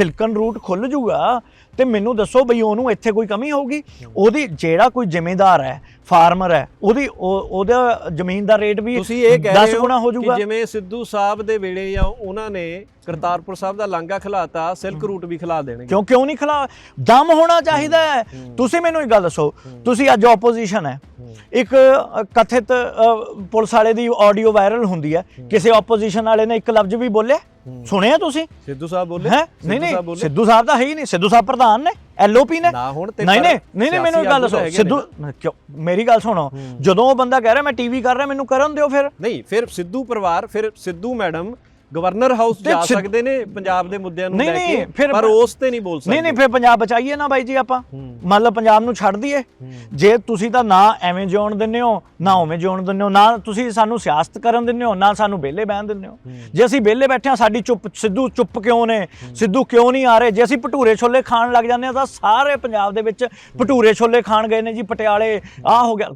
Silken route ਖੁੱਲ ਜੂਗਾ ਤੇ ਮੈਨੂੰ ਦੱਸੋ ਬਈ ਉਹਨੂੰ ਇੱਥੇ ਕੋਈ ਕਮੀ ਹੋਊਗੀ? ਉਹਦੀ ਜਿਹੜਾ ਕੋਈ ਜ਼ਿਮੀਂਦਾਰ ਹੈ ਫਾਰਮਰ ਹੈ ਉਹਦੀ ਉਹ- ਉਹਦਾ ਜ਼ਮੀਨ ਦਾ ਰੇਟ ਵੀ ਤੁਸੀਂ ਇਹ ਕਹਿ 10 ਰਹੇ ਗੁਣਾ ਹੋ ਕਿ ਜਿਵੇਂ ਸਿੱਧੂ ਸਾਹਿਬ ਦੇ ਵੇਲੇ ਜਾਂ ਉਹਨਾਂ ਨੇ ਕਰਤਾਰਪੁਰ ਸਾਹਿਬ ਦਾ ਲਾਂਘਾ ਖਿਲਾਤਾ ਸਿਲਕ ਰੂਟ ਵੀ ਖਿਲਾ ਦੇਣਗੇ। ਕਿਉਂ ਕਿਉਂ ਨਹੀਂ ਖਿਲਾ? ਦਮ ਹੋਣਾ ਚਾਹੀਦਾ ਹੈ। ਤੁਸੀਂ ਮੈਨੂੰ ਇੱਕ ਗੱਲ ਦੱਸੋ ਤੁਸੀਂ ਅੱਜ ਆਪੋਜੀਸ਼ਨ ਹੈ। ਇੱਕ ਕਥਿਤ ਪੁਲਿਸ ਵਾਲੇ ਦੀ ਆਡੀਓ ਵਾਇਰਲ ਹੁੰਦੀ ਹੈ। ਕਿਸੇ ਆਪੋਜੀਸ਼ਨ ਵਾਲੇ ਨੇ ਇੱਕ ਲਫ਼ਜ਼ ਵੀ ਬੋਲਿਆ? ਸੁਣਿਆ ਤੁਸੀਂ? ਸਿੱਧੂ ਸਾਹਿਬ ਬੋਲੇ? ਹੈ? ਨਹੀਂ ਨਹੀਂ? ਸਿੱਧੂ ਸਾਹਿਬ ਤਾਂ ਹੈ ਹੀ ਨਹੀਂ। ਸਿੱਧੂ ਸਾਹਿਬ ਪ੍ਰਧਾਨ ਨੇ ਐਲਓਪੀ ਨੇ। ਨਾ ਹੁਣ ਤੇ ਨਹੀਂ ਨਹੀਂ ਨਹੀਂ ਨਹੀਂ ਮੈਨੂੰ ਗੱਲ ਦੱਸੋ। ਸਿੱਧੂ ਕਿਉਂ ਮੇਰੀ ਗੱਲ ਸੁਣੋ। ਜਦੋਂ ਉਹ ਬੰਦਾ ਕਹਿ ਰਿਹਾ ਮੈਂ ਟੀਵੀ ਕਰ ਰਿਹਾ ਮੈਨੂੰ ਕਰਨ ਦਿਓ ਫਿਰ। ਨਹੀਂ ਫਿਰ ਸਿੱਧੂ ਪਰਿਵਾਰ ਫਿਰ ਸਿੱਧੂ ਮੈਡਮ ਗਵਰਨਰ ਹਾਊਸ ਜਾ ਸਕਦੇ ਨੇ ਪੰਜਾਬ ਦੇ ਮੁੱਦਿਆਂ ਨੂੰ ਲੈ ਕੇ ਪਰ ਉਸ ਤੇ ਨਹੀਂ ਬੋਲ ਸਕਦੇ ਨਹੀਂ ਨਹੀਂ ਫਿਰ ਪੰਜਾਬ ਬਚਾਈਏ ਨਾ ਬਾਈ ਜੀ ਆਪਾਂ। ਮੰਨ ਲਓ ਪੰਜਾਬ ਨੂੰ ਛੱਡ ਦਈਏ। ਜੇ ਤੁਸੀਂ ਤਾਂ ਨਾ ਐਵੇਂ ਜਿਉਣ ਦਿੰਦੇ ਹੋ ਨਾ ਉਵੇਂ ਜਿਉਣ ਦਿੰਦੇ ਹੋ ਨਾ ਤੁਸੀਂ ਸਾਨੂੰ ਸਿਆਸਤ ਕਰਨ ਦਿੰਦੇ ਹੋ ਨਾ ਸਾਨੂੰ ਵਿਹਲੇ ਬਹਿਣ ਦਿੰਦੇ ਹੋ। ਜੇ ਅਸੀਂ ਵਿਹਲੇ ਬੈਠੇ ਹਾਂ ਸਾਡੀ ਚੁੱਪ ਸਿੱਧੂ ਚੁੱਪ ਕਿਉਂ ਨੇ? ਸਿੱਧੂ ਕਿਉਂ ਨਹੀਂ ਆ ਰਹੇ? ਜੇ ਅਸੀਂ ਭਟੂਰੇ ਛੋਲੇ ਖਾਣ ਲੱਗ ਜਾਂਦੇ ਹਾਂ ਤਾਂ ਸਾਰੇ ਪੰਜਾਬ ਦੇ ਵਿੱਚ ਭਟੂਰੇ ਛੋਲੇ ਖਾਣ ਗਏ ਨੇ ਜੀ ਪਟਿਆਲੇ ਆਹ ਹੋ ਗਿਆ।